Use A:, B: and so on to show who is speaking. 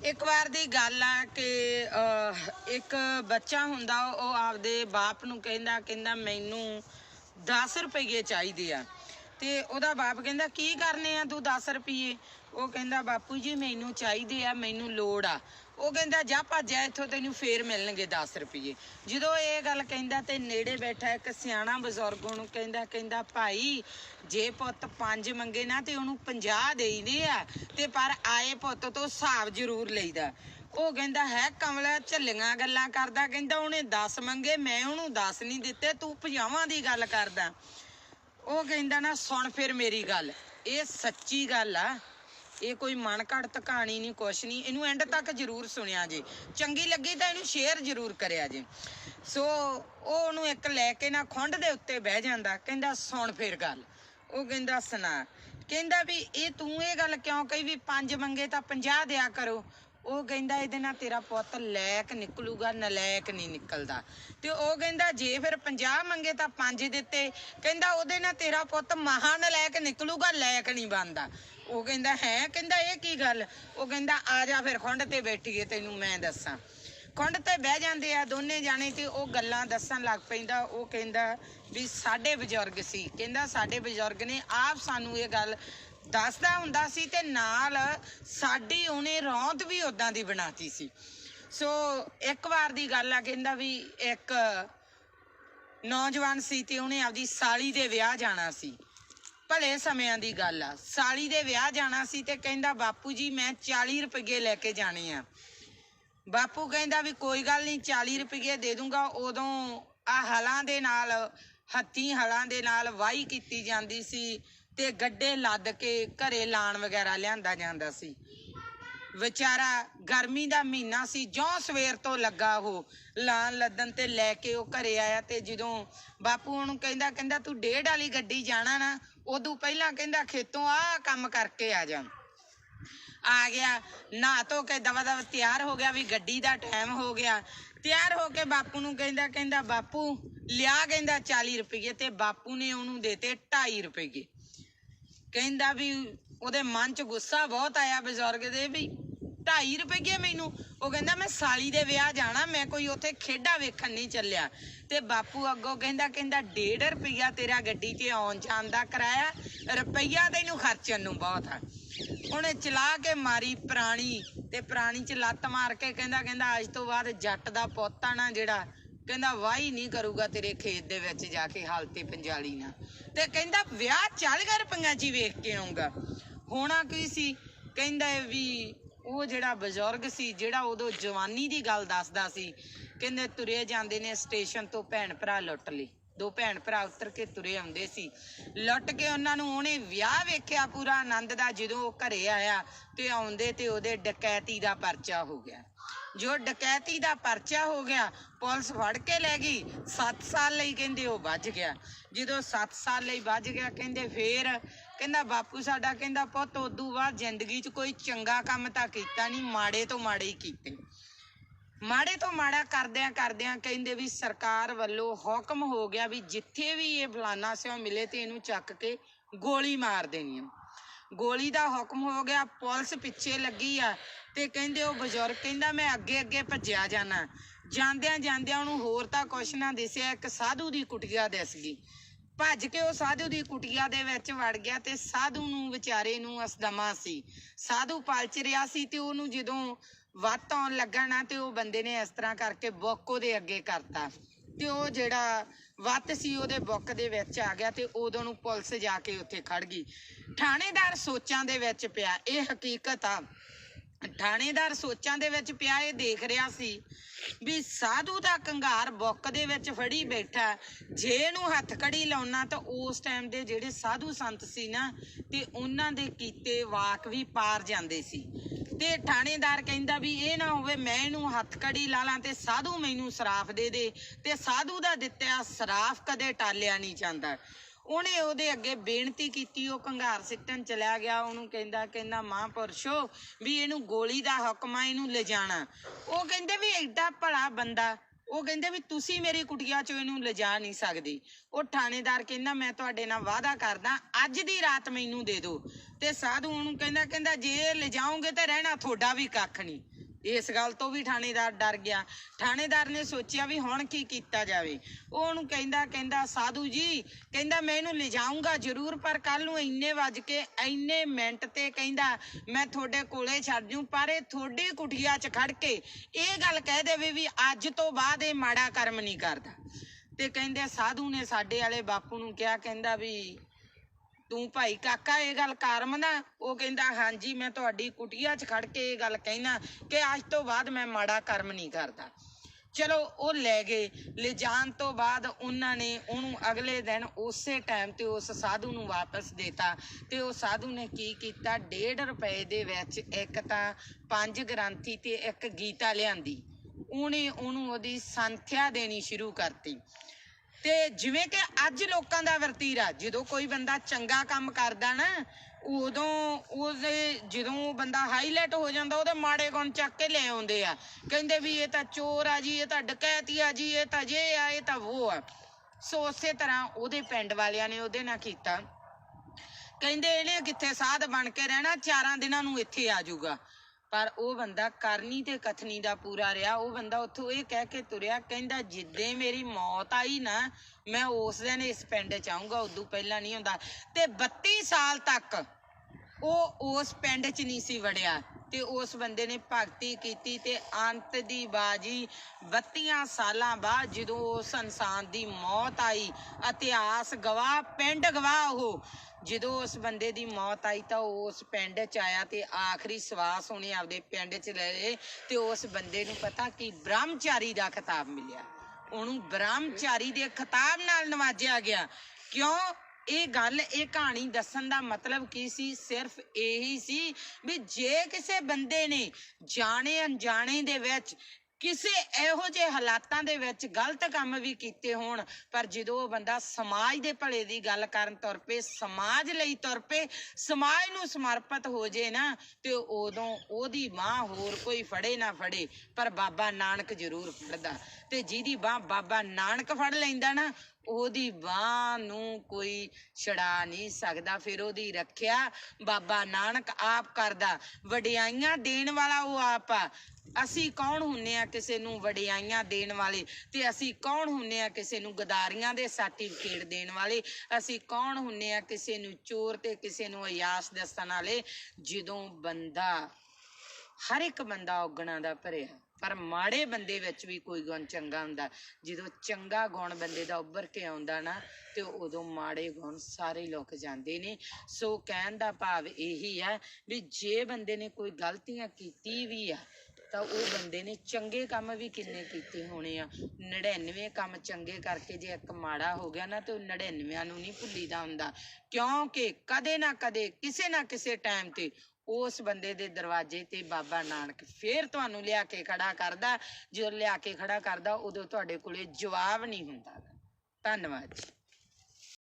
A: ਇੱਕ ਵਾਰ ਦੀ ਗੱਲ ਆ ਕਿ ਇੱਕ ਬੱਚਾ ਹੁੰਦਾ, ਉਹ ਆਪਦੇ ਬਾਪ ਨੂੰ ਕਹਿੰਦਾ ਕਹਿੰਦਾ ਮੈਨੂੰ 10 ਰੁਪਏ ਚਾਹੀਦੇ ਆ। ਤੇ ਉਹਦਾ ਬਾਪ ਕਹਿੰਦਾ, ਕੀ ਕਰਨੇ ਆ ਤੂੰ 10 ਰੁਪਏ ਉਹ ਕਹਿੰਦਾ, ਬਾਪੂ ਜੀ, ਮੈਨੂੰ ਚਾਹੀਦੇ ਆ, ਮੈਨੂੰ ਲੋੜ ਆ। ਉਹ ਕਹਿੰਦਾ, ਜਾ ਭੱਜਿਆ ਇੱਥੋਂ ਤੈਨੂੰ ਫੇਰ ਮਿਲਣਗੇ 10 ਰੁਪਏ ਜਦੋਂ ਇਹ ਗੱਲ ਕਹਿੰਦਾ ਤੇ ਨੇੜੇ ਬੈਠਾ ਇੱਕ ਸਿਆਣਾ ਬਜ਼ੁਰਗ ਉਹਨੂੰ ਕਹਿੰਦਾ ਕਹਿੰਦਾ, ਭਾਈ, ਜੇ ਪੁੱਤ ਪੰਜ ਮੰਗੇ ਨਾ ਤੇ ਉਹਨੂੰ 50 ਦੇਈਦੇ ਆ, ਤੇ ਪਰ ਆਏ ਪੁੱਤ ਤੋਂ ਹਿਸਾਬ ਜ਼ਰੂਰ ਲਈਦਾ। ਉਹ ਕਹਿੰਦਾ, ਹੈ, ਕਮਲਾ, ਝੱਲੀਆਂ ਗੱਲਾਂ ਕਰਦਾ। ਕਹਿੰਦਾ, ਉਹਨੇ 10 ਮੰਗੇ, ਮੈਂ ਉਹਨੂੰ 10 ਨਹੀਂ ਦਿੱਤੇ, ਤੂੰ 50 ਦੀ ਗੱਲ ਕਰਦਾ। ਉਹ ਕਹਿੰਦਾ, ਨਾ, ਸੁਣ ਫਿਰ ਮੇਰੀ ਗੱਲ, ਇਹ ਸੱਚੀ ਗੱਲ ਆ ਇਹ ਕੋਈ ਮਨ ਘੜਤ ਕਹਾਣੀ ਨਹੀਂ, ਕੁਛ ਨਹੀਂ। ਇਹਨੂੰ ਐਂਡ ਤੱਕ ਜਰੂਰ ਸੁਣਿਆ ਜੇ। ਚੰਗੀ ਲੱਗੀ ਤਾਂ ਇਹਨੂੰ ਸ਼ੇਅਰ ਜਰੂਰ ਕਰਿਆ ਜੇ। ਸੋ ਉਹ ਉਹਨੂੰ ਇੱਕ ਲੈ ਕੇ ਨਾ ਖੁੰਡ ਦੇ ਉੱਤੇ ਬਹਿ ਜਾਂਦਾ, ਕਹਿੰਦਾ, ਸੁਣ ਫਿਰ ਗੱਲ। ਉਹ ਕਹਿੰਦਾ, ਸੁਣਾ। ਕਹਿੰਦਾ ਵੀ, ਇਹ ਤੂੰ ਇਹ ਗੱਲ ਕਿਉਂ ਕਹੀ ਵੀ ਪੰਜ ਮੰਗੇ ਤਾਂ 50 ਦਿਆ ਕਰੋ? ਉਹ ਕਹਿੰਦਾ ਇਹਦੇ ਨਾਲ ਤੇਰਾ ਪੁੱਤ ਲੈਕ ਨਿਕਲੂਗਾ ਨਲਾਇਕ ਨਹੀਂ ਨਿਕਲਦਾ। ਤੇ ਉਹ ਕਹਿੰਦਾ ਜੇ ਫਿਰ 50 ਮੰਗੇ ਤਾਂ 5 ਦਿੱਤੇ। ਕਹਿੰਦਾ ਉਹਦੇ ਨਾਲ ਤੇਰਾ ਪੁੱਤ ਮਹਾ ਨਲਾਇਕ ਨਿਕਲੂਗਾ ਲਾਇਕ ਨਹੀਂ ਬਣਦਾ। ਉਹ ਕਹਿੰਦਾ, ਹੈ? ਕਹਿੰਦਾ, ਇਹ ਕੀ ਗੱਲ? ਉਹ ਕਹਿੰਦਾ, ਆ ਜਾ ਫਿਰ ਖੁੰਡ ਤੇ ਬੈਠੀਏ, ਤੈਨੂੰ ਮੈਂ ਦੱਸਾਂ। ਖੁੰਡ ਤੇ ਬਹਿ ਜਾਂਦੇ ਆ ਦੋਨੇ ਜਾਣੇ ਤੇ ਉਹ ਗੱਲਾਂ ਦੱਸਣ ਲੱਗ ਪੈਂਦਾ। ਉਹ ਕਹਿੰਦਾ ਵੀ ਸਾਡੇ ਬਜ਼ੁਰਗ ਸੀ। ਕਹਿੰਦਾ ਸਾਡੇ ਬਜ਼ੁਰਗ ਨੇ ਆਪ ਸਾਨੂੰ ਇਹ ਗੱਲ ਦੱਸਦਾ ਹੁੰਦਾ ਸੀ ਤੇ ਨਾਲ ਸਾਡੀ ਉਹਨੇ ਰੌਂਦ ਵੀ ਉਦਾਂ ਦੀ ਬਣਾਤੀ ਸੀ। ਸੋ ਇੱਕ ਵਾਰ ਦੀ ਗੱਲ ਆ, ਕਹਿੰਦਾ ਵੀ ਇੱਕ ਨੌਜਵਾਨ ਸੀ ਤੇ ਉਹਨੇ ਆਪਦੀ ਸਾਲੀ ਦੇ ਵਿਆਹ ਜਾਣਾ ਸੀ। ਭਲੇ ਸਮਿਆਂ ਦੀ ਗੱਲ ਆ, ਸਾਲੀ ਦੇ ਵਿਆਹ ਜਾਣਾ ਸੀ ਤੇ ਕਹਿੰਦਾ, ਬਾਪੂ ਜੀ, ਮੈਂ 40 ਰੁਪਏ ਲੈ ਕੇ ਜਾਣੇ ਆ। ਬਾਪੂ ਕਹਿੰਦਾ ਵੀ, ਕੋਈ ਗੱਲ ਨਹੀਂ 40 ਰੁਪਏ ਦੇ ਦੂੰਗਾ। ਉਦੋਂ ਆ ਹਲਾਂ ਦੇ ਨਾਲ, ਹੱਥੀ ਹਲਾਂ ਦੇ ਨਾਲ ਵਾਹੀ ਕੀਤੀ ਜਾਂਦੀ ਸੀ। ਤੇ ਗੱਡੇ ਲੱਦ ਕੇ ਘਰੇ ਲਾਣ ਵਗੈਰਾ ਲਿਆਂਦਾ ਜਾਂਦਾ ਸੀ। ਵਿਚਾਰਾ ਗਰਮੀ ਦਾ ਮਹੀਨਾ ਸੀ, ਜਿਉਂ ਸਵੇਰ ਤੋਂ ਲੱਗਾ ਉਹ ਲਾਣ ਲੱਦਣ ਤੇ ਲੈ ਕੇ ਉਹ ਘਰੇ ਆਇਆ ਤੇ ਜਦੋਂ ਬਾਪੂ ਉਹਨੂੰ ਕਹਿੰਦਾ ਕਹਿੰਦਾ ਤੂੰ ਡੇਢ ਵਾਲੀ ਗੱਡੀ ਜਾਣਾ ਨਾ, ਉਦੋਂ ਪਹਿਲਾਂ ਕਹਿੰਦਾ ਖੇਤੋਂ ਆ ਕੰਮ ਕਰਕੇ ਆ ਜਾ। ਆ ਗਿਆ, ਨਹਾ ਧੋ ਕੇ ਦਵਾ ਦਵਾ ਤਿਆਰ ਹੋ ਗਿਆ ਵੀ ਗੱਡੀ ਦਾ ਟਾਈਮ ਹੋ ਗਿਆ। ਤਿਆਰ ਹੋ ਕੇ ਬਾਪੂ ਨੂੰ ਕਹਿੰਦਾ ਕਹਿੰਦਾ ਬਾਪੂ, ਲਿਆ ਕਹਿੰਦਾ 40 ਰੁਪਏ ਤੇ ਬਾਪੂ ਨੇ ਉਹਨੂੰ ਦੇਤੇ 2.5 ਰੁਪਏ ਕਹਿੰਦਾ ਵੀ ਉਹਦੇ ਮਨ 'ਚ ਗੁੱਸਾ ਬਹੁਤ ਆਇਆ ਬਜ਼ੁਰਗ ਦੇ ਵੀ 2.5 ਰੁਪਏ ਮੈਨੂੰ। ਉਹ ਕਹਿੰਦਾ, ਮੈਂ ਸਾਲੀ ਦੇ ਵਿਆਹ ਜਾਣਾ, ਮੈਂ ਕੋਈ ਉੱਥੇ ਖੇਡਾਂ ਵੇਖਣ ਨਹੀਂ ਚੱਲਿਆ। ਤੇ ਬਾਪੂ ਅੱਗੋਂ ਕਹਿੰਦਾ ਕਹਿੰਦਾ 1.5 ਰੁਪਈਆ ਤੇਰਾ ਗੱਡੀ 'ਤੇ ਆਉਣ ਜਾਣ ਦਾ ਕਿਰਾਇਆ, ਰੁਪਈਆ ਤੈਨੂੰ ਖਰਚਣ ਨੂੰ ਬਹੁਤ ਆ। ਉਹਨੇ ਚਲਾ ਕੇ ਮਾਰੀ ਪ੍ਰਾਣੀ, ਤੇ ਪ੍ਰਾਣੀ 'ਚ ਲੱਤ ਮਾਰ ਕੇ ਕਹਿੰਦਾ ਕਹਿੰਦਾ, ਅੱਜ ਤੋਂ ਬਾਅਦ ਜੱਟ ਦਾ ਪੁੱਤ ਆ ਨਾ ਜਿਹੜਾ ਕਹਿੰਦਾ, ਵਾਹੀ ਨਹੀਂ ਕਰੂਗਾ ਤੇਰੇ ਖੇਤ ਦੇ ਵਿੱਚ ਜਾ ਕੇ ਹਾਲਤੇ ਪੰਜਾਲੀ ਨਾ ਤੇ ਕਹਿੰਦਾ, ਵਿਆਹ 40 ਰੁਪਈਆ 'ਚ ਵੇਖ ਕੇ ਆਉਂਗਾ ਹੋਣਾ ਕੀ ਸੀ? ਕਹਿੰਦਾ ਵੀ ਉਹ ਜਿਹੜਾ ਬਜ਼ੁਰਗ ਸੀ, ਜਿਹੜਾ ਉਦੋਂ ਜਵਾਨੀ ਦੀ ਗੱਲ ਦੱਸਦਾ ਸੀ, ਕਹਿੰਦੇ ਤੁਰੇ ਜਾਂਦੇ ਨੇ ਸਟੇਸ਼ਨ ਤੋਂ ਭੈਣ ਭਰਾ ਲੁੱਟ ਲਈ ਦੋ ਭੈਣ ਭਰਾ ਉਤਰ ਕੇ ਤੁਰੇ ਆਉਂਦੇ ਸੀ। ਲੁੱਟ ਕੇ ਉਹਨਾਂ ਨੂੰ ਉਹਨੇ ਵਿਆਹ ਵੇਖਿਆ ਪੂਰਾ ਆਨੰਦ ਦਾ, ਜਦੋਂ ਉਹ ਘਰੇ ਆਇਆ ਤੇ ਆਉਂਦੇ ਤੇ ਉਹਦੇ ਡਕੈਤੀ ਦਾ ਪਰਚਾ ਹੋ ਗਿਆ। ਜੋ ਡਕੈਤੀ ਦਾ ਪਰਚਾ ਹੋ ਗਿਆ, ਪੁਲਿਸ ਫੜ ਕੇ ਲੈ ਗਈ। 7 ਸਾਲ ਲਈ ਕਹਿੰਦੇ ਉਹ ਵੱਜ ਗਿਆ। ਜਦੋਂ 7 ਸਾਲ ਲਈ ਵੱਜ ਗਿਆ, ਕਹਿੰਦੇ ਫੇਰ ਕਹਿੰਦਾ ਬਾਪੂ ਸਾਡਾ ਕਹਿੰਦਾ, ਪੁੱਤ ਉਦੋਂ ਬਾਅਦ ਜ਼ਿੰਦਗੀ 'ਚ ਕੋਈ ਚੰਗਾ ਕੰਮ ਤਾਂ ਕੀਤਾ ਨਹੀਂ, ਮਾੜੇ ਤੋਂ ਮਾੜੇ ਹੀ ਕੀਤੇ। ਮਾੜੇ ਤੋਂ ਮਾੜਾ ਕਰਦਿਆਂ ਕਰਦਿਆਂ ਕਹਿੰਦੇ ਵੀ ਸਰਕਾਰ ਵੱਲੋਂ ਹੁਕਮ ਹੋ ਗਿਆ ਵੀ ਜਿੱਥੇ ਵੀ ਇਹ ਫਲਾਨਾ ਸਿਓ ਮਿਲੇ ਤੇ ਇਹਨੂੰ ਚੱਕ ਕੇ ਗੋਲੀ ਮਾਰ ਦੇਣੀ ਆ। ਗੋਲੀ ਦਾ ਹੁਕਮ ਹੋ ਗਿਆ, ਪੁਲਿਸ ਪਿੱਛੇ ਲੱਗੀ ਆ ਤੇ ਕਹਿੰਦੇ ਉਹ ਬਜ਼ੁਰਗ ਕਹਿੰਦਾ ਮੈਂ ਅੱਗੇ ਅੱਗੇ ਭੱਜਿਆ ਜਾਣਾ ਜਾਂਦਿਆਂ ਜਾਂਦਿਆਂ ਉਹਨੂੰ ਹੋਰ ਤਾਂ ਕੁਛ ਨਾ ਦਿਸਿਆ, ਇੱਕ ਸਾਧੂ ਦੀ ਕੁਟਿਆ ਦਿਸ ਗਈ। ਭੱਜ ਕੇ ਉਹ ਸਾਧੂ ਦੀ ਕੁਟਿਆ ਦੇ ਵਿੱਚ ਵੜ ਗਿਆ ਤੇ ਸਾਧੂ ਨੂੰ ਵਿਚਾਰੇ ਨੂੰ ਅਸਦਮਾ ਸੀ। ਸਾਧੂ ਪਲਚ ਰਿਹਾ ਸੀ ਤੇ ਉਹਨੂੰ ਜਦੋਂ ਵੱਤ ਆਉਣ ਲੱਗਾ ਤੇ ਉਹ ਬੰਦੇ ਨੇ ਇਸ ਤਰ੍ਹਾਂ ਕਰਕੇ ਬੋਕੋ ਦੇ ਅੱਗੇ ਕਰਤਾ। ਤੇ ਉਹ ਜਿਹੜਾ ਵੱਤ ਸੀ ਉਹਦੇ ਬੁੱਕ ਦੇ ਵਿੱਚ ਆ ਗਿਆ ਤੇ ਉਦੋਂ ਨੂੰ ਪੁਲਿਸ ਜਾ ਕੇ ਉੱਥੇ ਖੜ ਗਈ। ਥਾਣੇਦਾਰ ਸੋਚਾਂ ਦੇ ਵਿੱਚ ਪਿਆ, ਇਹ ਹਕੀਕਤ ਆ। ਥਾਣੇਦਾਰ ਸੋਚਾਂ ਦੇ ਵਿੱਚ ਪਿਆ, ਇਹ ਦੇਖ ਰਿਹਾ ਸੀ ਵੀ ਸਾਧੂ ਦਾ ਕੰਘਾਰ ਬੁੱਕ ਦੇ ਵਿੱਚ ਫੜੀ ਬੈਠਾ ਜੇ ਇਹਨੂੰ ਹੱਥ ਕੜੀ ਲਾਉਣਾ ਤਾਂ ਉਸ ਟਾਈਮ ਦੇ ਜਿਹੜੇ ਸਾਧੂ ਸੰਤ ਸੀ ਨਾ, ਤੇ ਉਹਨਾਂ ਦੇ ਕੀਤੇ ਵਾਕ ਵੀ ਪਾਰ ਜਾਂਦੇ ਸੀ। ਤੇ ਥਾਣੇਦਾਰ ਕਹਿੰਦਾ ਵੀ ਇਹ ਨਾ ਹੋਵੇ ਮੈਂ ਇਹਨੂੰ ਹੱਥ ਲਾ ਲਾਂ ਤੇ ਸਾਧੂ ਮੈਨੂੰ ਸਰਾਫ ਦੇ ਦੇ ਤੇ ਸਾਧੂ ਦਾ ਦਿੱਤਾ ਸਰਾਫ ਕਦੇ ਟਾਲਿਆ ਨਹੀਂ ਜਾਂਦਾ। ਉਹਨੇ ਉਹਦੇ ਅੱਗੇ ਬੇਨਤੀ ਕੀਤੀ, ਉਹ ਕੰਘਾਰ ਸਿੱਟਣ ਚਲਿਆ ਗਿਆ। ਉਹਨੂੰ ਕਹਿੰਦਾ ਕਹਿੰਦਾ ਮਹਾਂਪੁਰਸ਼ੋ, ਵੀ ਇਹਨੂੰ ਗੋਲੀ ਦਾ ਹੁਕਮ ਆ, ਇਹਨੂੰ ਲਿਜਾਣਾ। ਉਹ ਕਹਿੰਦੇ ਵੀ ਐਡਾ ਭਲਾ ਬੰਦਾ ਉਹ ਕਹਿੰਦੇ ਵੀ ਤੁਸੀਂ ਮੇਰੀ ਕੁਟੀਆ ਚੋਂ ਇਹਨੂੰ ਲਿਜਾ ਨਹੀਂ ਸਕਦੇ। ਉਹ ਥਾਣੇਦਾਰ ਕਹਿੰਦਾ, ਮੈਂ ਤੁਹਾਡੇ ਨਾਲ ਵਾਅਦਾ ਕਰਦਾ, ਅੱਜ ਦੀ ਰਾਤ ਮੈਨੂੰ ਦੇ ਦਿਓ। ਤੇ ਸਾਧੂ ਉਹਨੂੰ ਕਹਿੰਦਾ ਕਹਿੰਦਾ ਜੇ ਇਹ ਲਿਜਾਓਗੇ ਤੇ ਰਹਿਣਾ ਤੁਹਾਡਾ ਵੀ ਕੱਖ ਨਹੀਂ। ਇਸ ਗੱਲ ਤੋਂ ਵੀ ਥਾਣੇਦਾਰ ਡਰ ਗਿਆ। ਥਾਣੇਦਾਰ ਨੇ ਸੋਚਿਆ ਵੀ ਹੁਣ ਕੀ ਕੀਤਾ ਜਾਵੇ। ਉਹ ਉਹਨੂੰ ਕਹਿੰਦਾ ਕਹਿੰਦਾ, ਸਾਧੂ ਜੀ, ਕਹਿੰਦਾ ਮੈਂ ਇਹਨੂੰ ਲਿਜਾਊਂਗਾ ਜ਼ਰੂਰ, ਪਰ ਕੱਲ ਨੂੰ ਇੰਨੇ ਵੱਜ ਕੇ ਇੰਨੇ ਮਿੰਟ ਤੇ ਕਹਿੰਦਾ, ਮੈਂ ਤੁਹਾਡੇ ਕੋਲੇ ਛੱਡ ਜੂ, ਪਰ ਇਹ ਤੁਹਾਡੀ ਕੁਟੀਆ 'ਚ ਖੜ ਕੇ ਇਹ ਗੱਲ ਕਹਿ ਦੇਵੇ ਵੀ ਅੱਜ ਤੋਂ ਬਾਅਦ ਇਹ ਮਾੜਾ ਕਰਮ ਨਹੀਂ ਕਰਦਾ। ਤੇ ਕਹਿੰਦੇ, ਸਾਧੂ ਨੇ ਸਾਡੇ ਵਾਲੇ ਬਾਪੂ ਨੂੰ ਕਿਹਾ, ਕਹਿੰਦਾ ਵੀ ਤੂੰ ਭਾਈ ਕਾਕਾ, ਇਹ ਗੱਲ ਕਰਮ ਨਾ, ਉਹ ਕਹਿੰਦਾ, ਹਾਂਜੀ, ਮੈਂ ਤੁਹਾਡੀ ਕੁਟੀਆ 'ਚ ਖੜ ਕੇ ਇਹ ਗੱਲ ਕਹਿਣਾ ਕਿ ਅੱਜ ਤੋਂ ਬਾਅਦ ਮੈਂ ਮਾੜਾ ਕਰਮ ਨਹੀਂ ਕਰਦਾ। ਚਲੋ, ਉਹ ਲੈ ਗਏ। ਲੈ ਜਾਣ ਤੋਂ ਬਾਅਦ ਉਹਨਾਂ ਨੇ ਉਹਨੂੰ ਅਗਲੇ ਦਿਨ ਉਸੇ ਟਾਈਮ ਤੇ ਉਸ ਸਾਧੂ ਨੂੰ ਵਾਪਸ ਦੇਤਾ ਤੇ ਉਹ ਸਾਧੂ ਨੇ ਕੀ ਕੀਤਾ? 1.5 ਰੁਪਏ ਦੇ ਵਿੱਚ ਇੱਕ ਤਾਂ ਪੰਜ ਗ੍ਰੰਥੀ ਤੇ ਇੱਕ ਗੀਤਾ ਲਿਆਂਦੀ। ਉਹਨੇ ਉਹਨੂੰ ਉਹਦੀ ਸੰਥਿਆ ਦੇਣੀ ਸ਼ੁਰੂ ਕਰਤੀ। ਤੇ ਜਿਵੇਂ ਕਿ ਅੱਜ ਲੋਕਾਂ ਦਾ ਵਰਤੀਰਾ ਜਦੋਂ ਕੋਈ ਬੰਦਾ ਚੰਗਾ ਕੰਮ ਕਰਦਾ ਨਾ, ਉਦੋਂ ਉਹਦੇ, ਜਦੋਂ ਬੰਦਾ ਹਾਈਲਾਈਟ ਹੋ ਜਾਂਦਾ, ਉਹਦੇ ਮਾੜੇ ਗੁਣ ਚੱਕ ਕੇ ਲੈ ਆਉਂਦੇ ਆ। ਕਹਿੰਦੇ ਵੀ ਇਹ ਤਾਂ ਚੋਰ ਆ ਜੀ, ਇਹ ਤਾਂ ਡਕੈਤੀ ਆ ਜੀ, ਇਹ ਤਾਂ ਜੇ ਆ, ਇਹ ਤਾਂ ਉਹ ਆ। ਸੋ ਉਸੇ ਤਰ੍ਹਾਂ ਉਹਦੇ ਪਿੰਡ ਵਾਲਿਆਂ ਨੇ ਉਹਦੇ ਨਾਲ ਕੀਤਾ। ਕਹਿੰਦੇ ਇਹਨੇ ਕਿੱਥੇ ਸਾਧ ਬਣ ਕੇ ਰਹਿਣਾ, ਚਾਰਾਂ ਦਿਨਾਂ ਨੂੰ ਇੱਥੇ ਆ ਜਾਊਗਾ। ਪਰ ਉਹ ਬੰਦਾ ਕਰਨੀ ਤੇ ਕਥਨੀ ਦਾ ਪੂਰਾ ਰਿਹਾ। ਉਹ ਬੰਦਾ ਉੱਥੋਂ ਇਹ ਕਹਿ ਕੇ ਤੁਰਿਆ, ਕਹਿੰਦਾ, ਜਿੱਦੇ ਮੇਰੀ ਮੌਤ ਆਈ ਨਾ, ਮੈਂ ਉਸ ਦਿਨ ਇਸ ਪਿੰਡ ਚ ਆਉਂਗਾ ਉਦੋਂ ਪਹਿਲਾਂ ਨਹੀਂ ਹੁੰਦਾ। ਤੇ 32 ਸਾਲ ਤੱਕ ਉਹ ਉਸ ਪਿੰਡ 'ਚ ਨਹੀਂ ਸੀ ਵੜਿਆ। ਤੇ ਉਸ ਬੰਦੇ ਨੇ ਭਗਤੀ ਕੀਤੀ ਤੇ ਅੰਤ ਦੀ ਬਾਜੀ 32 ਸਾਲਾਂ ਬਾਅਦ ਜਦੋਂ ਉਸ ਇਨਸਾਨ ਦੀ ਮੌਤ ਆਈ, ਇਤਿਹਾਸ ਗਵਾਹ, ਪਿੰਡ ਗਵਾਹ ਉਹ। ਜਦੋਂ ਉਸ ਬੰਦੇ ਦੀ ਮੌਤ ਆਈ ਤਾਂ ਉਹ ਉਸ ਪਿੰਡ 'ਚ ਆਇਆ ਤੇ ਆਖਰੀ ਸਵਾਸ ਉਹਨੇ ਆਪਦੇ ਪਿੰਡ 'ਚ ਲਏ ਤੇ ਉਸ ਬੰਦੇ ਨੂੰ ਪਤਾ ਕਿ ਬ੍ਰਹਮਚਾਰੀ ਦਾ ਖਿਤਾਬ ਮਿਲਿਆ। ਉਹਨੂੰ ਬ੍ਰਹਮਚਾਰੀ ਦੇ ਖਿਤਾਬ ਨਾਲ ਨਵਾਜਿਆ ਗਿਆ। ਕਿਉਂ? ਇਹ ਗੱਲ, ਇਹ ਕਹਾਣੀ ਦੱਸਣ ਦਾ ਮਤਲਬ ਕੀ ਸੀ? ਸਿਰਫ ਇਹੀ ਸੀ ਵੀ ਜੇ ਕਿਸੇ ਬੰਦੇ ਨੇ ਜਾਣੇ ਅਣਜਾਣੇ ਦੇ ਵਿੱਚ ਕਿਸੇ ਇਹੋ ਜਿਹੇ ਹਾਲਾਤਾਂ ਦੇ ਵਿੱਚ ਗਲਤ ਕੰਮ ਵੀ ਕੀਤੇ ਹੋਣ, ਪਰ ਜਦੋਂ ਉਹ ਬੰਦਾ ਸਮਾਜ ਦੇ ਭਲੇ ਦੀ ਗੱਲ ਕਰਨ ਤੁਰ ਪਏ, ਸਮਾਜ ਲਈ ਤੁਰ ਪਏ, ਸਮਾਜ ਨੂੰ ਸਮਰਪਿਤ ਹੋ ਜੇ ਨਾ, ਤੇ ਉਦੋਂ ਉਹਦੀ ਬਾਹ ਹੋਰ ਕੋਈ ਫੜੇ ਨਾ ਫੜੇ, ਪਰ ਬਾਬਾ ਨਾਨਕ ਜ਼ਰੂਰ ਫੜਦਾ। ਤੇ ਜਿਹਦੀ ਬਾਹ ਬਾਬਾ ਨਾਨਕ ਫੜ ਲੈਂਦਾ ਨਾ, ਉਹਦੀ ਬਾਹ ਨੂੰ ਕੋਈ ਛੜਾ ਨਹੀਂ ਸਕਦਾ। ਫਿਰ ਉਹਦੀ ਰੱਖਿਆ ਬਾਬਾ ਨਾਨਕ ਆਪ ਕਰਦਾ। ਵਡਿਆਈਆਂ ਦੇਣ ਵਾਲਾ ਉਹ ਆਪ ਆ। ਅਸੀਂ ਕੌਣ ਹੁੰਨੇ ਆ ਕਿਸੇ ਨੂੰ ਵਡਿਆਈਆਂ ਦੇਣ ਵਾਲੇ ਤੇ ਅਸੀਂ ਕੌਣ ਹੁੰਨੇ ਆ ਕਿਸੇ ਨੂੰ ਗਦਾਰੀਆਂ ਦੇ ਸਰਟੀਫਿਕੇਟ ਦੇਣ ਵਾਲੇ? ਅਸੀਂ ਕੌਣ ਹੁੰਨੇ ਆ ਕਿਸੇ ਨੂੰ ਚੋਰ ਤੇ ਕਿਸੇ ਨੂੰ ਅਯਾਸ ਦੱਸਣ ਵਾਲੇ? ਜਦੋਂ ਬੰਦਾ, ਹਰ ਇੱਕ ਬੰਦਾ ਔਗਣਾ ਦਾ ਭਰਿਆ। ਪਰ ਮਾੜੇ ਬੰਦੇ ਵਿੱਚ ਵੀ ਕੋਈ ਗੁਣ ਚੰਗਾ ਹੁੰਦਾ। ਜਦੋਂ ਚੰਗਾ ਗੁਣ ਬੰਦੇ ਦਾ ਉੱਭਰ ਕੇ ਆਉਂਦਾ ਨਾ, ਤੇ ਉਦੋਂ ਮਾੜੇ ਗੁਣ ਸਾਰੇ ਲੁਕ ਜਾਂਦੇ ਨੇ। ਸੋ ਕਹਿਣ ਦਾ ਭਾਵ ਇਹੀ ਹੈ ਵੀ ਜੇ ਬੰਦੇ ਨੇ ਕੋਈ ਗਲਤੀਆਂ ਕੀਤੀ ਵੀ ਆ ਤਾਂ ਉਹ ਬੰਦੇ ਨੇ ਚੰਗੇ ਕੰਮ ਵੀ ਕਿੰਨੇ ਕੀਤੇ ਹੋਣੇ ਆ। 99 ਕੰਮ ਚੰਗੇ ਕਰਕੇ ਜੇ ਇੱਕ ਮਾੜਾ ਹੋ ਗਿਆ ਨਾ ਤੇ ਉਹ 99 ਨੂੰ ਨਹੀਂ ਭੁੱਲੀਦਾ ਹੁੰਦਾ। ਕਿਉਂਕਿ ਕਦੇ ਨਾ ਕਦੇ, ਕਿਸੇ ਨਾ ਕਿਸੇ ਟਾਈਮ ਤੇ ਉਸ ਬੰਦੇ ਦੇ ਦਰਵਾਜ਼ੇ ਤੇ ਬਾਬਾ ਨਾਨਕ ਫੇਰ ਤੁਹਾਨੂੰ ਲਿਆ ਕੇ ਖੜਾ ਕਰਦਾ। ਜਦੋਂ ਲਿਆ ਕੇ ਖੜਾ ਕਰਦਾ, ਉਦੋਂ ਤੁਹਾਡੇ ਕੋਲੇ ਜਵਾਬ ਨਹੀਂ ਹੁੰਦਾ। ਧੰਨਵਾਦ ਜੀ।